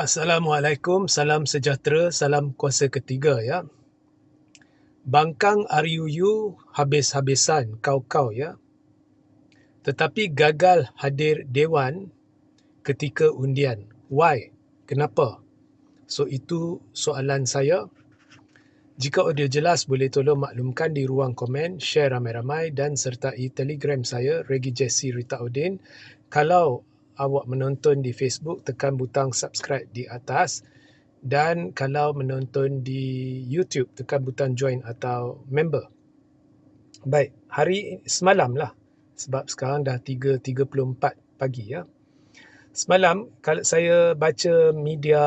Assalamualaikum, salam sejahtera, salam kuasa ketiga ya. Bangkang RUU habis-habisan kau-kau ya. Tetapi gagal hadir dewan ketika undian. Why? Kenapa? So itu soalan saya. Jika audio jelas boleh tolong maklumkan di ruang komen, share ramai-ramai dan sertai telegram saya Regi Jesse Rita Udin. Kalau awak menonton di Facebook, tekan butang subscribe di atas. Dan kalau menonton di YouTube, tekan butang join atau member. Baik, hari semalam lah. Sebab sekarang dah 3.34 pagi ya. Semalam, kalau saya baca media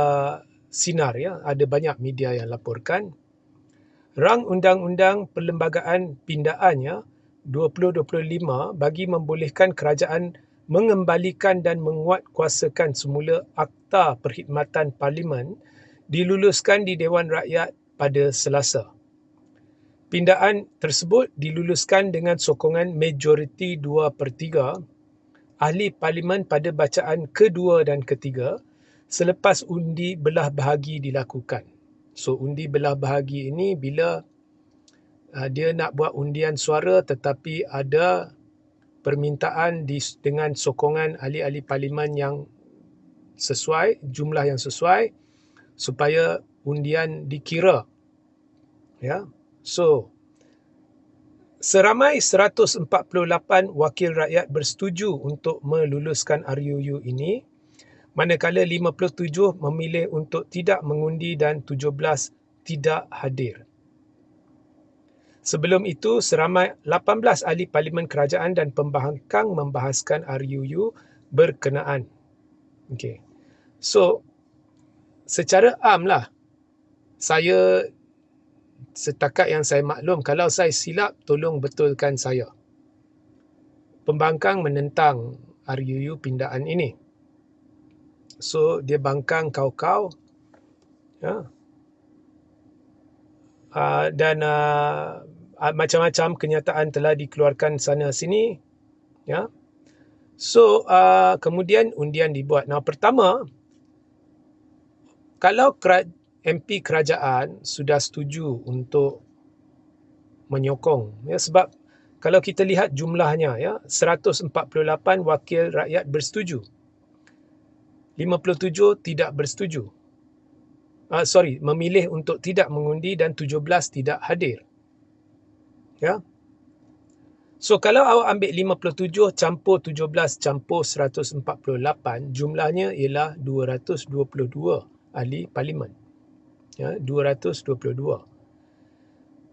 sinar ya, ada banyak media yang laporkan. Rang Undang-Undang Perlembagaan Pindaannya 2025 bagi membolehkan kerajaan mengembalikan dan menguatkuasakan semula Akta Perkhidmatan Parlimen diluluskan di Dewan Rakyat pada Selasa. Pindaan tersebut diluluskan dengan sokongan majoriti 2 per 3 ahli parlimen pada bacaan kedua dan ketiga selepas undi belah bahagi dilakukan. So undi belah bahagi ini bila uh, dia nak buat undian suara tetapi ada permintaan di, dengan sokongan ahli-ahli parlimen yang sesuai, jumlah yang sesuai supaya undian dikira. Ya. So seramai 148 wakil rakyat bersetuju untuk meluluskan RUU ini manakala 57 memilih untuk tidak mengundi dan 17 tidak hadir. Sebelum itu, seramai 18 ahli parlimen kerajaan dan pembangkang membahaskan RUU berkenaan. Okay. So, secara am lah, saya setakat yang saya maklum, kalau saya silap, tolong betulkan saya. Pembangkang menentang RUU pindaan ini. So, dia bangkang kau-kau. Ya. Uh, dan uh, macam-macam kenyataan telah dikeluarkan sana sini ya. So uh, kemudian undian dibuat. Nah pertama kalau MP kerajaan sudah setuju untuk menyokong ya sebab kalau kita lihat jumlahnya ya 148 wakil rakyat bersetuju. 57 tidak bersetuju. Uh, sorry memilih untuk tidak mengundi dan 17 tidak hadir Ya. So kalau awak ambil 57 campur 17 campur 148, jumlahnya ialah 222 ahli parlimen. Ya, 222.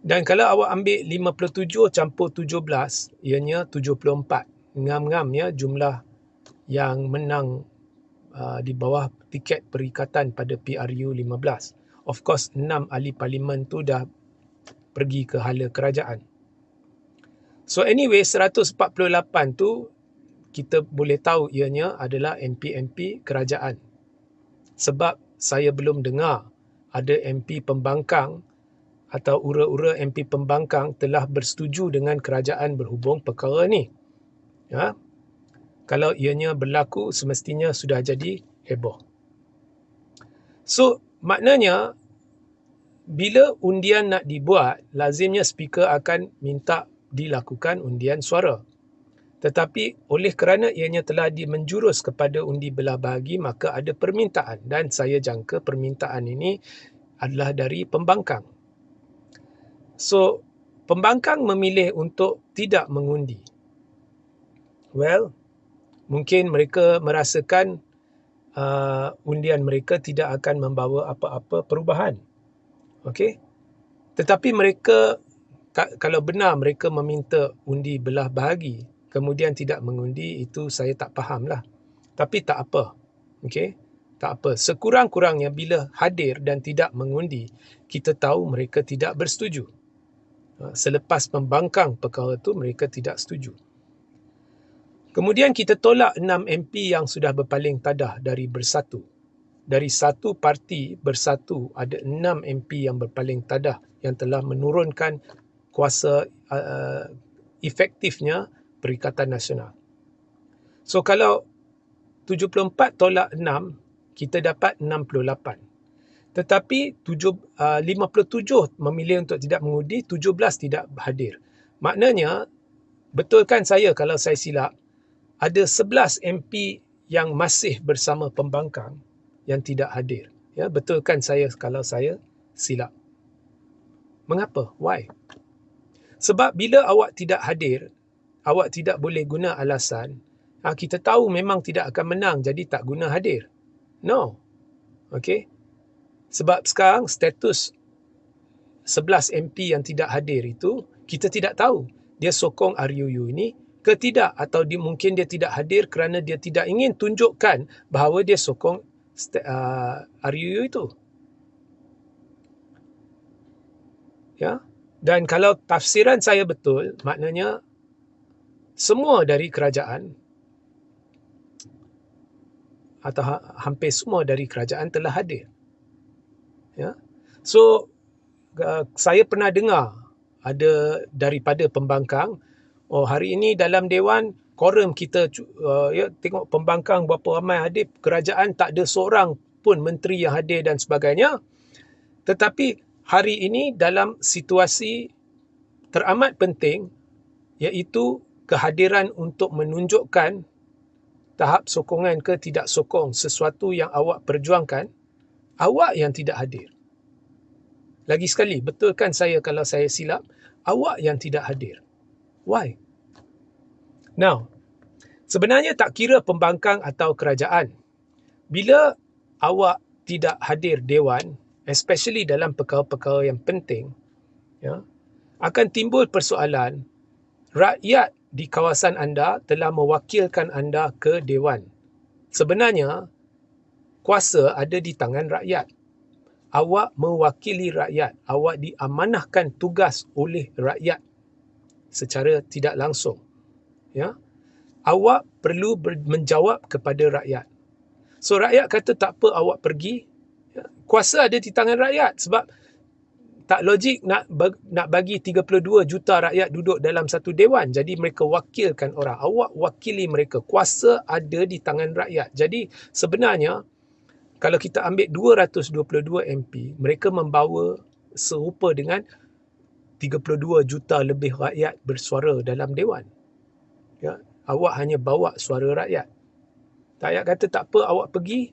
Dan kalau awak ambil 57 campur 17, ianya 74. Ngam-ngam ya jumlah yang menang uh, di bawah tiket perikatan pada PRU 15. Of course, 6 ahli parlimen tu dah pergi ke hala kerajaan. So anyway 148 tu kita boleh tahu ianya adalah MP-MP kerajaan. Sebab saya belum dengar ada MP pembangkang atau ura-ura MP pembangkang telah bersetuju dengan kerajaan berhubung perkara ni. Ya. Kalau ianya berlaku semestinya sudah jadi heboh. So maknanya bila undian nak dibuat lazimnya speaker akan minta dilakukan undian suara. Tetapi oleh kerana ianya telah dimenjurus kepada undi belah bahagi maka ada permintaan dan saya jangka permintaan ini adalah dari pembangkang. So, pembangkang memilih untuk tidak mengundi. Well, mungkin mereka merasakan uh, undian mereka tidak akan membawa apa-apa perubahan. Okay? Tetapi mereka kalau benar mereka meminta undi belah bahagi kemudian tidak mengundi itu saya tak faham lah tapi tak apa okay? tak apa. Sekurang-kurangnya bila hadir dan tidak mengundi kita tahu mereka tidak bersetuju. Ha, selepas membangkang perkara itu mereka tidak setuju. Kemudian kita tolak 6 MP yang sudah berpaling tadah dari bersatu. Dari satu parti bersatu ada 6 MP yang berpaling tadah yang telah menurunkan kuasa uh, efektifnya Perikatan Nasional. So kalau 74 tolak 6, kita dapat 68. Tetapi tujuh, uh, 57 memilih untuk tidak mengundi, 17 tidak hadir. Maknanya, betulkan saya kalau saya silap, ada 11 MP yang masih bersama pembangkang yang tidak hadir. Ya, betulkan saya kalau saya silap. Mengapa? Why? Sebab bila awak tidak hadir, awak tidak boleh guna alasan, ha, kita tahu memang tidak akan menang jadi tak guna hadir. No. Okay. Sebab sekarang status 11 MP yang tidak hadir itu, kita tidak tahu dia sokong RUU ini ke tidak atau dia, mungkin dia tidak hadir kerana dia tidak ingin tunjukkan bahawa dia sokong uh, RUU itu. Ya. Dan kalau tafsiran saya betul, maknanya semua dari kerajaan atau ha, hampir semua dari kerajaan telah hadir. Ya. So uh, saya pernah dengar ada daripada pembangkang oh hari ini dalam dewan quorum kita uh, ya tengok pembangkang berapa ramai hadir kerajaan tak ada seorang pun menteri yang hadir dan sebagainya tetapi hari ini dalam situasi teramat penting iaitu kehadiran untuk menunjukkan tahap sokongan ke tidak sokong sesuatu yang awak perjuangkan awak yang tidak hadir. Lagi sekali, betulkan saya kalau saya silap, awak yang tidak hadir. Why? Now, sebenarnya tak kira pembangkang atau kerajaan. Bila awak tidak hadir dewan, especially dalam perkara-perkara yang penting, ya, akan timbul persoalan rakyat di kawasan anda telah mewakilkan anda ke dewan. Sebenarnya, kuasa ada di tangan rakyat. Awak mewakili rakyat. Awak diamanahkan tugas oleh rakyat secara tidak langsung. Ya. Awak perlu menjawab kepada rakyat. So rakyat kata tak apa awak pergi. Kuasa ada di tangan rakyat. Sebab tak logik nak nak bagi 32 juta rakyat duduk dalam satu dewan. Jadi mereka wakilkan orang. Awak wakili mereka. Kuasa ada di tangan rakyat. Jadi sebenarnya kalau kita ambil 222 MP, mereka membawa serupa dengan 32 juta lebih rakyat bersuara dalam dewan. Ya, awak hanya bawa suara rakyat. Rakyat kata tak apa awak pergi,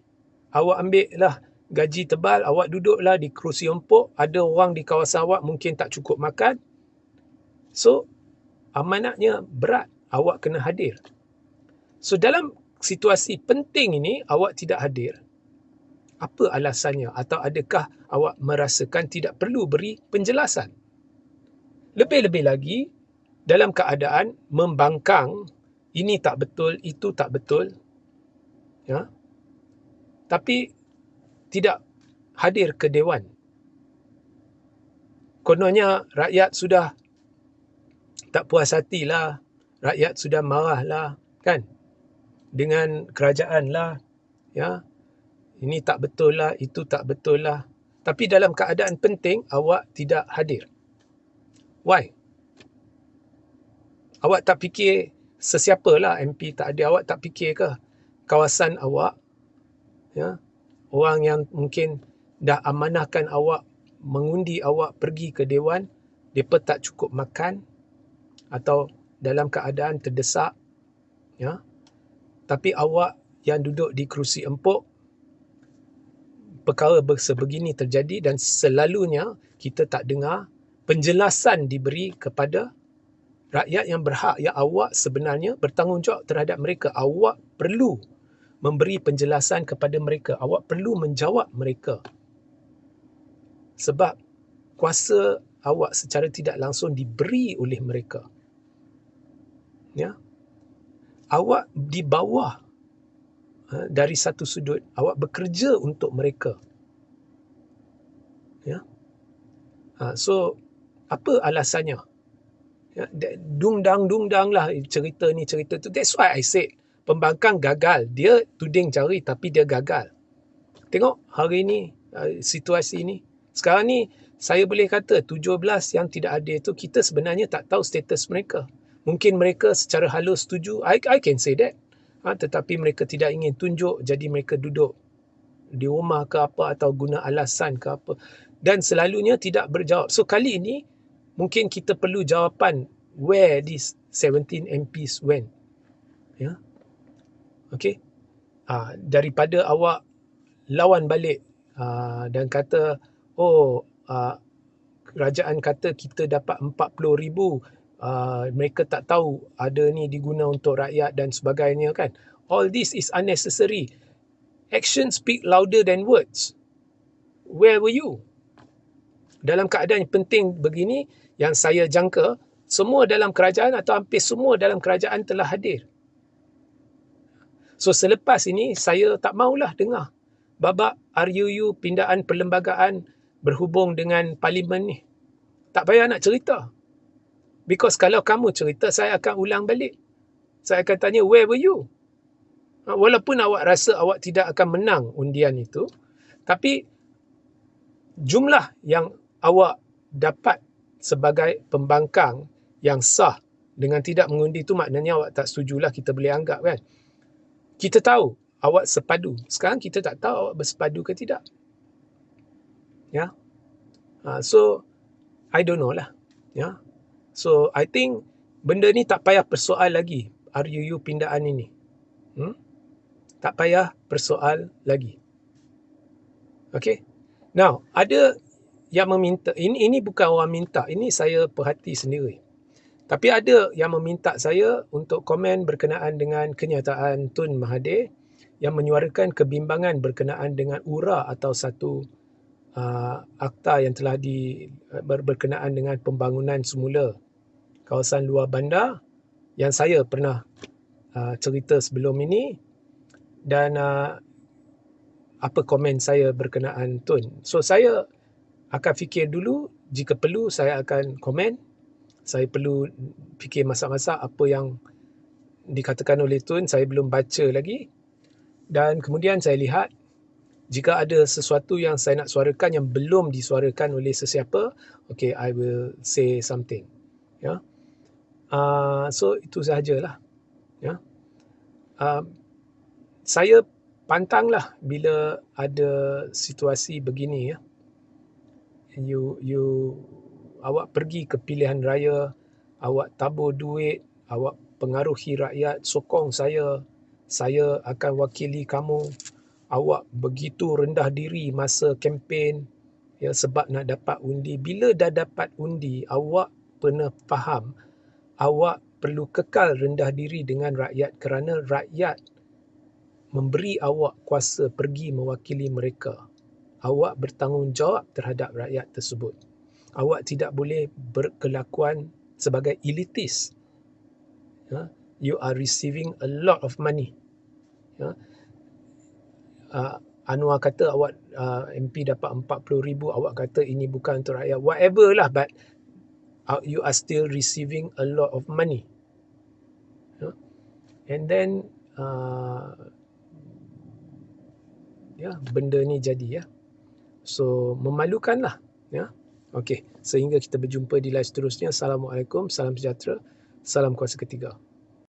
awak ambil lah gaji tebal, awak duduklah di kerusi empuk, ada orang di kawasan awak mungkin tak cukup makan. So, amanatnya berat, awak kena hadir. So, dalam situasi penting ini, awak tidak hadir. Apa alasannya? Atau adakah awak merasakan tidak perlu beri penjelasan? Lebih-lebih lagi dalam keadaan membangkang ini tak betul itu tak betul. Ya? Tapi tidak hadir ke dewan kononnya rakyat sudah tak puas hatilah rakyat sudah marahlah kan dengan kerajaan lah ya ini tak betul lah, itu tak betul lah. Tapi dalam keadaan penting, awak tidak hadir. Why? Awak tak fikir sesiapa lah MP tak ada. Awak tak fikir ke kawasan awak? Ya? Orang yang mungkin dah amanahkan awak, mengundi awak pergi ke Dewan, mereka tak cukup makan atau dalam keadaan terdesak. Ya? Tapi awak yang duduk di kerusi empuk, perkara sebegini terjadi dan selalunya kita tak dengar penjelasan diberi kepada rakyat yang berhak yang awak sebenarnya bertanggungjawab terhadap mereka awak perlu memberi penjelasan kepada mereka. Awak perlu menjawab mereka. Sebab kuasa awak secara tidak langsung diberi oleh mereka. Ya? Awak di bawah Ha, dari satu sudut awak bekerja untuk mereka. Ya? Ha, so apa alasannya? Ya dung dang dung dang lah cerita ni cerita tu. That's why i said pembangkang gagal. Dia tuding cari tapi dia gagal. Tengok hari ni uh, situasi ni. Sekarang ni saya boleh kata 17 yang tidak ada itu kita sebenarnya tak tahu status mereka. Mungkin mereka secara halus setuju. I i can say that. Ha, tetapi mereka tidak ingin tunjuk jadi mereka duduk di rumah ke apa atau guna alasan ke apa. Dan selalunya tidak berjawab. So kali ini mungkin kita perlu jawapan where this 17 MPs went. Ya. Okay. Uh, daripada awak lawan balik uh, dan kata oh uh, kerajaan kata kita dapat 40 ribu uh, mereka tak tahu ada ni diguna untuk rakyat dan sebagainya kan? All this is unnecessary. Action speak louder than words. Where were you? Dalam keadaan yang penting begini yang saya jangka semua dalam kerajaan atau hampir semua dalam kerajaan telah hadir so selepas ini saya tak maulah dengar babak RUU pindaan perlembagaan berhubung dengan parlimen ni. Tak payah nak cerita. Because kalau kamu cerita saya akan ulang balik. Saya akan tanya where were you? Ha, walaupun awak rasa awak tidak akan menang undian itu tapi jumlah yang awak dapat sebagai pembangkang yang sah dengan tidak mengundi itu maknanya awak tak setujulah kita boleh anggap kan kita tahu awak sepadu sekarang kita tak tahu awak bersepadu ke tidak ya ha, so I don't know lah ya so I think benda ni tak payah persoal lagi RUU pindaan ini hmm? tak payah bersoal lagi. Okay. Now, ada yang meminta, ini ini bukan orang minta, ini saya perhati sendiri. Tapi ada yang meminta saya untuk komen berkenaan dengan kenyataan Tun Mahathir yang menyuarakan kebimbangan berkenaan dengan URA atau satu uh, akta yang telah di, ber, berkenaan dengan pembangunan semula kawasan luar bandar yang saya pernah uh, cerita sebelum ini dan uh, apa komen saya berkenaan Tun. So saya akan fikir dulu jika perlu saya akan komen. Saya perlu fikir masa-masa apa yang dikatakan oleh Tun saya belum baca lagi. Dan kemudian saya lihat jika ada sesuatu yang saya nak suarakan yang belum disuarakan oleh sesiapa, okay, I will say something. Ya. Yeah. Uh, so itu sahajalah. Ya. Yeah. Uh, saya pantanglah bila ada situasi begini ya. You you awak pergi ke pilihan raya, awak tabur duit, awak pengaruhi rakyat, sokong saya, saya akan wakili kamu. Awak begitu rendah diri masa kempen ya sebab nak dapat undi. Bila dah dapat undi, awak pernah faham awak perlu kekal rendah diri dengan rakyat kerana rakyat memberi awak kuasa pergi mewakili mereka. Awak bertanggungjawab terhadap rakyat tersebut. Awak tidak boleh berkelakuan sebagai elitis. Ya, you are receiving a lot of money. Ya. Uh, Anwar kata awak uh, MP dapat 40 ribu, awak kata ini bukan untuk rakyat. Whatever lah, but uh, you are still receiving a lot of money. And then, uh, ya benda ni jadi ya so memalukanlah ya okey sehingga kita berjumpa di live seterusnya. Assalamualaikum salam sejahtera salam kuasa ketiga